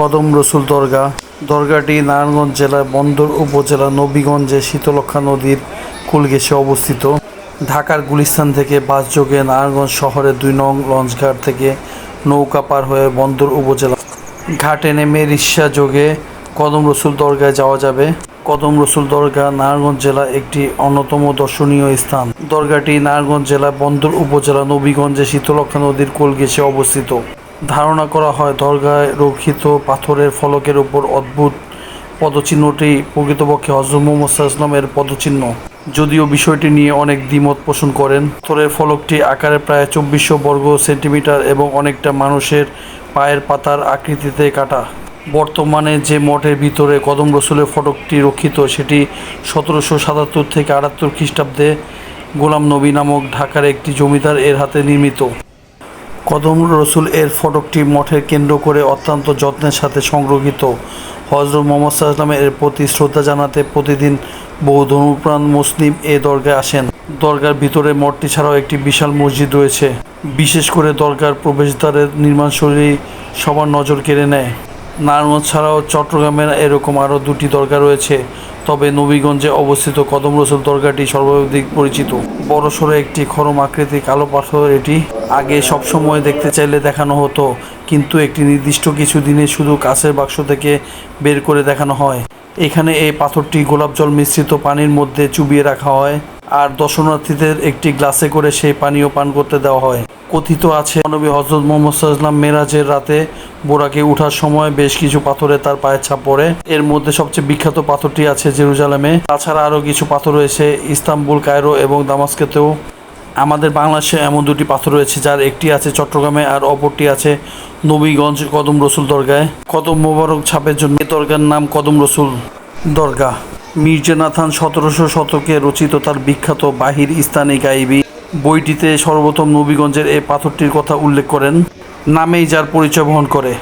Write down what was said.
কদম রসুল দরগা দরগাটি নারায়ণগঞ্জ জেলার বন্দর উপজেলা নবীগঞ্জে শীতলক্ষা নদীর কুল ঘেঁষে অবস্থিত। ঢাকার গুলিস্তান থেকে বাসযোগে নারায়ণগঞ্জ শহরের দুই নং লঞ্চঘাট থেকে নৌকা পার হয়ে বন্দর উপজেলা ঘাটে নেমে রিক্সা যোগে কদম রসুল দরগায় যাওয়া যাবে। কদম রসুল দরগা নারায়ণগঞ্জ জেলা একটি অন্যতম দর্শনীয় স্থান। দরগাটি নারায়ণগঞ্জ জেলা বন্দর উপজেলা নবীগঞ্জে শীতলক্ষা নদীর কোল ঘেঁষে অবস্থিত। ধারণা করা হয় দরগায় রক্ষিত পাথরের ফলকের উপর অদ্ভুত পদচিহ্নটি প্রকৃতপক্ষে হজরত মোহাম্মদ ইসলামের পদচিহ্ন। যদিও বিষয়টি নিয়ে অনেক দ্বিমত পোষণ করেন, পাথরের ফলকটি আকারে প্রায় চব্বিশশো বর্গ সেন্টিমিটার এবং অনেকটা মানুষের পায়ের পাতার আকৃতিতে কাটা। বর্তমানে যে মঠের ভিতরে কদম রসুলের ফটকটি রক্ষিত, সেটি সতেরোশো সাতাত্তর থেকে আটাত্তর খ্রিস্টাব্দে গোলাম নবী নামক ঢাকার একটি জমিদার এর হাতে নির্মিত। কদম রসুল এর ফটকটি মঠের কেন্দ্র করে অত্যন্ত যত্নের সাথে সংরক্ষিত। হজরত মোহাম্মদ সাল্লামের এর প্রতি শ্রদ্ধা জানাতে প্রতিদিন বহু ধর্মপ্রাণ মুসলিম এ দরগায় আসেন। দরগার ভিতরে মঠটি ছাড়াও একটি বিশাল মসজিদ রয়েছে। বিশেষ করে দরগার প্রবেশদ্বারের নির্মাণশৈলী সবার নজর কেড়ে নেয়। নারায়ণগঞ্জ ছাড়াও চট্টগ্রামের এরকম আরও দুটি দরগা রয়েছে। তবে নবীগঞ্জে অবস্থিত কদম রসুল দরগাটি সর্বাধিক পরিচিত। বড়সড় একটি খরম আকৃতি কালো পাথর এটি। আগে সবসময় দেখতে চাইলে দেখানো হতো, কিন্তু একটি নির্দিষ্ট কিছু দিনে শুধু কাছের বাক্স থেকে বের করে দেখানো হয়। এখানে এই পাথরটি গোলাপ জল মিশ্রিত পানির মধ্যে চুবিয়ে রাখা হয়। আর দর্শনার্থীদের একটি গ্লাসে করে সেই পানীয় পান করতে দেওয়া হয়। কথিত আছে নবী হজরত মোহাম্মদ সাল্লাম মেরাজের রাতে বোরাকে ওঠার সময় বেশ কিছু পাথরে তার পায়ের ছাপ পড়ে। এর মধ্যে সবচেয়ে বিখ্যাত পাথরটি আছে জেরুজালেমে। তাছাড়া আরও কিছু পাথর রয়েছে, ইস্তাম্বুল, কায়রো এবং দামাস্কেতেও। আমাদের বাংলাদেশে এমন দুটি পাথর রয়েছে, যার একটি আছে চট্টগ্রামে আর অপরটি আছে নবীগঞ্জ কদম রসুল দরগায়। কদম মোবারক ছাপের জন্য এ দরগার নাম কদম রসুল দরগা মির্জা নাথান সতেরোশো শতকে রচিত তার বিখ্যাত বাহির ইস্তানি গাইবি বইটিতে সর্বপ্রথম নবীগঞ্জের এ পাথরটির কথা উল্লেখ করেন, নামেই যার পরিচয় বহন করে।